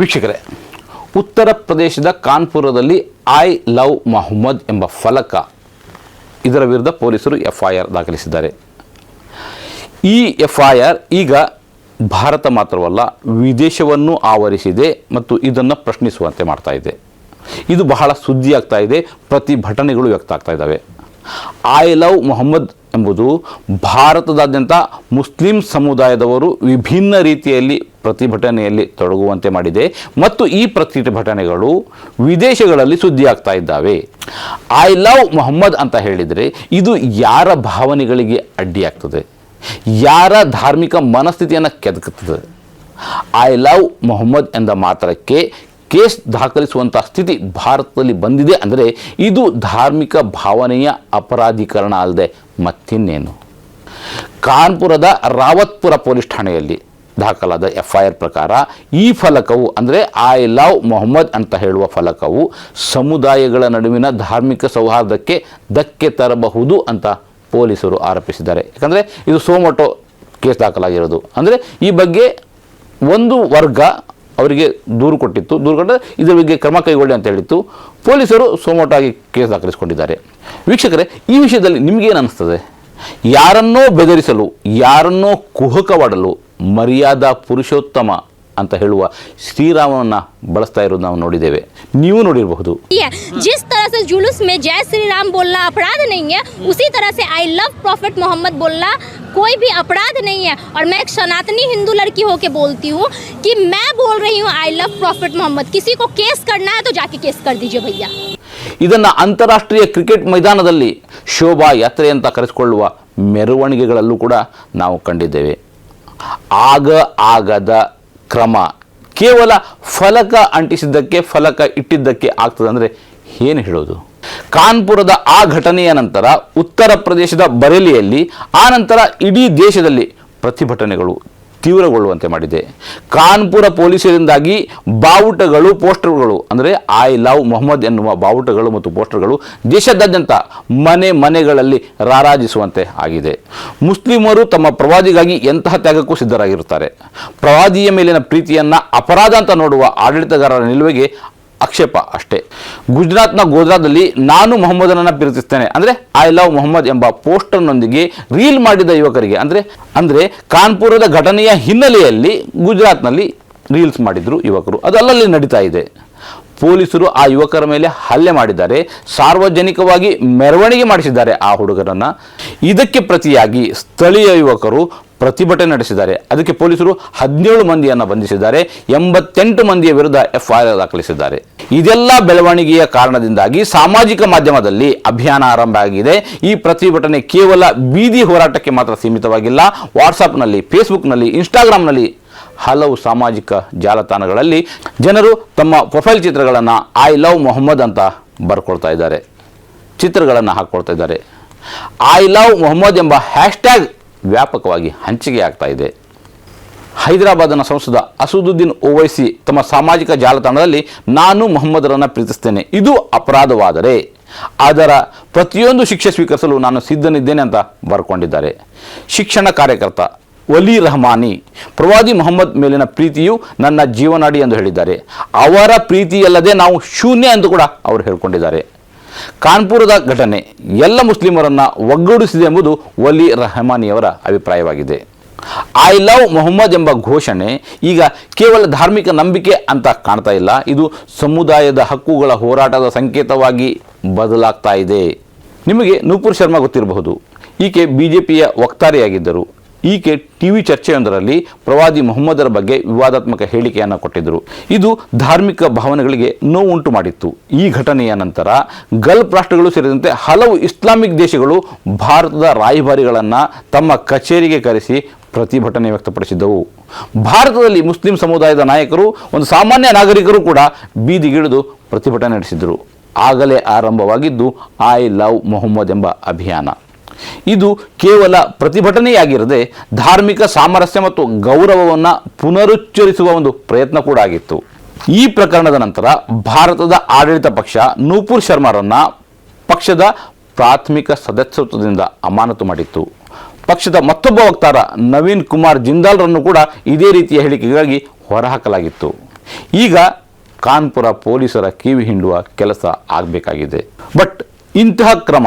ವೀಕ್ಷಕರೇ, ಉತ್ತರ ಪ್ರದೇಶದ ಕಾನ್ಪುರದಲ್ಲಿ ಐ ಲವ್ ಮೊಹಮ್ಮದ್ ಎಂಬ ಫಲಕ ಇದರ ವಿರುದ್ಧ ಪೊಲೀಸರು ಎಫ್ ಐ ಆರ್ ದಾಖಲಿಸಿದ್ದಾರೆ. ಈ ಎಫ್ ಐ ಆರ್ ಈಗ ಭಾರತ ಮಾತ್ರವಲ್ಲ, ವಿದೇಶವನ್ನು ಆವರಿಸಿದೆ ಮತ್ತು ಇದನ್ನು ಪ್ರಶ್ನಿಸುವಂತೆ ಮಾಡ್ತಾ ಇದೆ. ಇದು ಬಹಳ ಸುದ್ದಿ ಆಗ್ತಾ ಇದೆ, ಪ್ರತಿಭಟನೆಗಳು ವ್ಯಕ್ತ ಆಗ್ತಾ ಇದ್ದಾವೆ. ಐ ಲವ್ ಮೊಹಮ್ಮದ್ ಎಂಬುದು ಭಾರತದಾದ್ಯಂತ ಮುಸ್ಲಿಂ ಸಮುದಾಯದವರು ವಿಭಿನ್ನ ರೀತಿಯಲ್ಲಿ ಪ್ರತಿಭಟನೆಯಲ್ಲಿ ತೊಡಗುವಂತೆ ಮಾಡಿದೆ ಮತ್ತು ಈ ಪ್ರತಿಭಟನೆಗಳು ವಿದೇಶಗಳಲ್ಲಿ ಸುದ್ದಿಯಾಗ್ತಾ ಇದ್ದಾವೆ. ಐ ಲವ್ ಮೊಹಮ್ಮದ್ ಅಂತ ಹೇಳಿದರೆ ಇದು ಯಾರ ಭಾವನೆಗಳಿಗೆ ಅಡ್ಡಿಯಾಗ್ತದೆ? ಯಾರ ಧಾರ್ಮಿಕ ಮನಸ್ಥಿತಿಯನ್ನು ಕೆದಕುತ್ತದೆ? ಐ ಲವ್ ಮೊಹಮ್ಮದ್ ಎಂದ ಮಾತ್ರಕ್ಕೆ ಕೇಸ್ ದಾಖಲಿಸುವಂಥ ಸ್ಥಿತಿ ಭಾರತದಲ್ಲಿ ಬಂದಿದೆ ಅಂದರೆ ಇದು ಧಾರ್ಮಿಕ ಭಾವನೆಯ ಅಪರಾಧೀಕರಣ ಅಲ್ಲದೆ ಮತ್ತಿನ್ನೇನು? ಕಾನ್ಪುರದ ರಾವತ್ಪುರ ಪೊಲೀಸ್ ಠಾಣೆಯಲ್ಲಿ ದಾಖಲಾದ ಎಫ್ ಐ ಆರ್ ಪ್ರಕಾರ ಈ ಫಲಕವು ಅಂದರೆ ಐ ಲವ್ ಮೊಹಮ್ಮದ್ ಅಂತ ಹೇಳುವ ಫಲಕವು ಸಮುದಾಯಗಳ ನಡುವಿನ ಧಾರ್ಮಿಕ ಸೌಹಾರ್ದಕ್ಕೆ ಧಕ್ಕೆ ತರಬಹುದು ಅಂತ ಪೊಲೀಸರು ಆರೋಪಿಸಿದ್ದಾರೆ. ಯಾಕಂದರೆ ಇದು ಸೋಮೊಟೊ ಕೇಸ್ ದಾಖಲಾಗಿರೋದು. ಅಂದರೆ ಈ ಬಗ್ಗೆ ಒಂದು ವರ್ಗ ಅವರಿಗೆ ದೂರು ಕೊಟ್ಟಿತ್ತು ದೂರು ಕೊಟ್ಟರೆ ಇದರ ಬಗ್ಗೆ ಕ್ರಮ ಕೈಗೊಳ್ಳಿ ಅಂತ ಹೇಳಿತ್ತು ಪೊಲೀಸರು ಸೋಮೋಟೋ ಆಗಿ ಕೇಸ್ ದಾಖಲಿಸಿಕೊಂಡಿದ್ದಾರೆ ವೀಕ್ಷಕರೇ ಈ ವಿಷಯದಲ್ಲಿ ನಿಮಗೇನು ಅನಿಸ್ತದೆ ಯಾರನ್ನೋ ಬೆದರಿಸಲು ಯಾರನ್ನೋ ಕುಹಕವಾಡಲು ಮರ್ಯಾದಾ ಪುರುಷೋತ್ತಮ ಅಂತ ಹೇಳುವ ಶ್ರೀರಾಮನನ್ನ ಬಳಸ್ತಾ ಇರೋದು ನಾವು ನೋಡಿದ್ದೇವೆ ನೀವು ನೋಡಿರಬಹುದು है जिस तरह से जुलूस में जय श्री राम बोलना अपराध नहीं है उसी तरह से आई लव प्रॉफिट मोहम्मद बोलना कोई भी अपराध नहीं है और मैं एक सनातनी हिंदू लड़की होके बोलती हूँ कि मैं बोल रही हूँ आई लव प्रॉफिट मोहम्मद किसी को केस करना है तो जाके केस कर दीजिए भैया ಇದನ್ನು ಅಂತಾರಾಷ್ಟ್ರೀಯ ಕ್ರಿಕೆಟ್ ಮೈದಾನದಲ್ಲಿ ಶೋಭಾ ಯಾತ್ರೆ ಅಂತ ಕರೆಸಿಕೊಳ್ಳುವ ಮೆರವಣಿಗೆಗಳಲ್ಲೂ ಕೂಡ ನಾವು ಕಂಡಿದ್ದೇವೆ ಆಗ ಆಗದ ಕ್ರಮ ಕೇವಲ ಫಲಕ ಅಂಟಿಸಿದ್ದಕ್ಕೆ ಫಲಕ ಇಟ್ಟಿದ್ದಕ್ಕೆ ಆಗ್ತದೆ ಅಂದರೆ ಏನು ಹೇಳೋದು ಕಾನ್ಪುರದ ಆ ಘಟನೆಯ ನಂತರ ಉತ್ತರ ಪ್ರದೇಶದ ಬರೇಲಿಯಲ್ಲಿ, ಆ ನಂತರ ಇಡೀ ದೇಶದಲ್ಲಿ ಪ್ರತಿಭಟನೆಗಳು ತೀವ್ರಗೊಳ್ಳುವಂತೆ ಮಾಡಿದೆ. ಕಾನ್ಪುರ ಪೊಲೀಸರಿಂದಾಗಿ ಬಾವುಟಗಳು, ಪೋಸ್ಟರ್ಗಳು, ಅಂದರೆ ಐ ಲವ್ ಮೊಹಮ್ಮದ್ ಎನ್ನುವ ಬಾವುಟಗಳು ಮತ್ತು ಪೋಸ್ಟರ್ಗಳು ದೇಶದಾದ್ಯಂತ ಮನೆ ಮನೆಗಳಲ್ಲಿ ರಾರಾಜಿಸುವಂತೆ ಆಗಿದೆ. ಮುಸ್ಲಿಮರು ತಮ್ಮ ಪ್ರವಾದಿಗಾಗಿ ಎಂತಹ ತ್ಯಾಗಕ್ಕೂ ಸಿದ್ಧರಾಗಿರುತ್ತಾರೆ. ಪ್ರವಾದಿಯ ಮೇಲಿನ ಪ್ರೀತಿಯನ್ನು ಅಪರಾಧ ಅಂತ ನೋಡುವ ಆಡಳಿತಗಾರರ ನಿಲುವಿಗೆ ಆಕ್ಷೇಪ ಅಷ್ಟೇ. ಗುಜರಾತ್ನ ಗೋಧ್ರಾದಲ್ಲಿ ನಾನು ಮೊಹಮ್ಮದನನ್ನು ಪ್ರೀತಿಸ್ತೇನೆ. ಅಂದರೆ ಐ ಲವ್ ಮೊಹಮ್ಮದ್ ಎಂಬ ಪೋಸ್ಟರ್ನೊಂದಿಗೆ ರೀಲ್ ಮಾಡಿದ ಯುವಕರಿಗೆ, ಅಂದರೆ ಅಂದರೆ ಕಾನ್ಪುರದ ಘಟನೆಯ ಹಿನ್ನೆಲೆಯಲ್ಲಿ ಗುಜರಾತ್ನಲ್ಲಿ ರೀಲ್ಸ್ ಮಾಡಿದ್ರು ಯುವಕರು. ಅದು ಅಲ್ಲಲ್ಲಿ ನಡೀತಾ ಇದೆ. ಪೊಲೀಸರು ಆ ಯುವಕರ ಮೇಲೆ ಹಲ್ಲೆ ಮಾಡಿದ್ದಾರೆ. ಸಾರ್ವಜನಿಕವಾಗಿ ಮೆರವಣಿಗೆ ಮಾಡಿಸಿದ್ದಾರೆ ಆ ಹುಡುಗರನ್ನು. ಇದಕ್ಕೆ ಪ್ರತಿಯಾಗಿ ಸ್ಥಳೀಯ ಯುವಕರು ಪ್ರತಿಭಟನೆ ನಡೆಸಿದ್ದಾರೆ. ಅದಕ್ಕೆ ಪೊಲೀಸರು ಹದಿನೇಳು ಮಂದಿಯನ್ನು ಬಂಧಿಸಿದ್ದಾರೆ. ಎಂಬತ್ತೆಂಟು ಮಂದಿಯ ವಿರುದ್ಧ ಎಫ್ಐಆರ್ ದಾಖಲಿಸಿದ್ದಾರೆ. ಇದೆಲ್ಲ ಬೆಳವಣಿಗೆಯ ಕಾರಣದಿಂದಾಗಿ ಸಾಮಾಜಿಕ ಮಾಧ್ಯಮದಲ್ಲಿ ಅಭಿಯಾನ ಆರಂಭ ಆಗಿದೆ. ಈ ಪ್ರತಿಭಟನೆ ಕೇವಲ ಬೀದಿ ಹೋರಾಟಕ್ಕೆ ಮಾತ್ರ ಸೀಮಿತವಾಗಿಲ್ಲ. ವಾಟ್ಸಪ್ನಲ್ಲಿ, ಫೇಸ್ಬುಕ್ನಲ್ಲಿ, ಇನ್ಸ್ಟಾಗ್ರಾಮ್ನಲ್ಲಿ ಹಲವು ಸಾಮಾಜಿಕ ಜಾಲತಾಣಗಳಲ್ಲಿ ಜನರು ತಮ್ಮ ಪ್ರೊಫೈಲ್ ಚಿತ್ರಗಳನ್ನು ಐ ಲವ್ ಮೊಹಮ್ಮದ್ ಅಂತ ಬರ್ಕೊಳ್ತಾ ಇದ್ದಾರೆ. ಚಿತ್ರಗಳನ್ನು ಹಾಕ್ಕೊಳ್ತಾ ಇದ್ದಾರೆ. ಐ ಲವ್ ಮೊಹಮ್ಮದ್ ಎಂಬ ಹ್ಯಾಶ್ಟ್ಯಾಗ್ ವ್ಯಾಪಕವಾಗಿ ಹಂಚಿಕೆ ಇದೆ. ಹೈದರಾಬಾದನ ಸಂಸದ ಅಸುದುದ್ದೀನ್ ಓವೈಸಿ ತಮ್ಮ ಸಾಮಾಜಿಕ ಜಾಲತಾಣದಲ್ಲಿ, ನಾನು ಮೊಹಮ್ಮದರನ್ನು ಪ್ರೀತಿಸ್ತೇನೆ. ಇದು ಅಪರಾಧವಾದರೆ, ಅದರ ಪ್ರತಿಯೊಂದು ಶಿಕ್ಷೆ ಸ್ವೀಕರಿಸಲು ನಾನು ಸಿದ್ಧನಿದ್ದೇನೆ ಅಂತ ಬರ್ಕೊಂಡಿದ್ದಾರೆ. ಶಿಕ್ಷಣ ಕಾರ್ಯಕರ್ತ ವಲಿ ರಹಮಾನಿ, ಪ್ರವಾದಿ ಮೊಹಮ್ಮದ್ ಮೇಲಿನ ಪ್ರೀತಿಯು ನನ್ನ ಜೀವನಾಡಿ ಎಂದು ಹೇಳಿದ್ದಾರೆ. ಅವರ ಪ್ರೀತಿಯಲ್ಲದೆ ನಾವು ಶೂನ್ಯ ಎಂದು ಕೂಡ ಅವರು ಹೇಳಿಕೊಂಡಿದ್ದಾರೆ. ಕಾನ್ಪುರದ ಘಟನೆ ಎಲ್ಲ ಮುಸ್ಲಿಮರನ್ನು ಒಗ್ಗೂಡಿಸಿದೆ ಎಂಬುದು ವಲಿ ರಹಮಾನಿಯವರ ಅಭಿಪ್ರಾಯವಾಗಿದೆ. ಐ ಲವ್ ಮೊಹಮ್ಮದ್ ಎಂಬ ಘೋಷಣೆ ಈಗ ಕೇವಲ ಧಾರ್ಮಿಕ ನಂಬಿಕೆ ಅಂತ ಕಾಣ್ತಾ ಇಲ್ಲ. ಇದು ಸಮುದಾಯದ ಹಕ್ಕುಗಳ ಹೋರಾಟದ ಸಂಕೇತವಾಗಿ ಬದಲಾಗ್ತಾ ಇದೆ. ನಿಮಗೆ ನೂಪುರ್ ಶರ್ಮಾ ಗೊತ್ತಿರಬಹುದು. ಈಕೆ ಬಿ ಜೆ ಪಿಯ ವಕ್ತಾರೆಯಾಗಿದ್ದರು. ಈಕೆ ಟಿವಿ ಚರ್ಚೆಯೊಂದರಲ್ಲಿ ಪ್ರವಾದಿ ಮೊಹಮ್ಮದರ ಬಗ್ಗೆ ವಿವಾದಾತ್ಮಕ ಹೇಳಿಕೆಯನ್ನು ಕೊಟ್ಟಿದ್ದರು. ಇದು ಧಾರ್ಮಿಕ ಭಾವನೆಗಳಿಗೆ ನೋವುಂಟು ಮಾಡಿತ್ತು. ಈ ಘಟನೆಯ ನಂತರ ಗಲ್ಫ್ ರಾಷ್ಟ್ರಗಳು ಸೇರಿದಂತೆ ಹಲವು ಇಸ್ಲಾಮಿಕ್ ದೇಶಗಳು ಭಾರತದ ರಾಯಭಾರಿಗಳನ್ನು ತಮ್ಮ ಕಚೇರಿಗೆ ಕರೆಸಿ ಪ್ರತಿಭಟನೆ ವ್ಯಕ್ತಪಡಿಸಿದ್ದವು. ಭಾರತದಲ್ಲಿ ಮುಸ್ಲಿಂ ಸಮುದಾಯದ ನಾಯಕರು, ಒಂದು ಸಾಮಾನ್ಯ ನಾಗರಿಕರು ಕೂಡ ಬೀದಿಗಿಳಿದು ಪ್ರತಿಭಟನೆ ನಡೆಸಿದರು. ಆಗಲೇ ಆರಂಭವಾಗಿದ್ದು, ಐ ಲವ್ ಮೊಹಮ್ಮದ್ ಎಂಬ ಅಭಿಯಾನ. ಇದು ಕೇವಲ ಪ್ರತಿಭಟನೆಯಾಗಿರದೆ ಧಾರ್ಮಿಕ ಸಾಮರಸ್ಯ ಮತ್ತು ಗೌರವವನ್ನು ಪುನರುಚ್ಚರಿಸುವ ಒಂದು ಪ್ರಯತ್ನ ಕೂಡ ಆಗಿತ್ತು. ಈ ಪ್ರಕರಣದ ನಂತರ ಭಾರತದ ಆಡಳಿತ ಪಕ್ಷ ನೂಪುರ್ ಶರ್ಮಾರನ್ನ ಪಕ್ಷದ ಪ್ರಾಥಮಿಕ ಸದಸ್ಯತ್ವದಿಂದ ಅಮಾನತು ಮಾಡಿತ್ತು. ಪಕ್ಷದ ಮತ್ತೊಬ್ಬ ವಕ್ತಾರ ನವೀನ್ ಕುಮಾರ್ ಜಿಂದಾಲ್ರನ್ನು ಕೂಡ ಇದೇ ರೀತಿಯ ಹೇಳಿಕೆಗಾಗಿ ಹೊರಹಾಕಲಾಗಿತ್ತು. ಈಗ ಕಾನ್ಪುರ ಪೊಲೀಸರ ಕಿವಿ ಹಿಂಡುವ ಕೆಲಸ ಆಗಬೇಕಾಗಿದೆ. ಬಟ್ ಇಂತಹ ಕ್ರಮ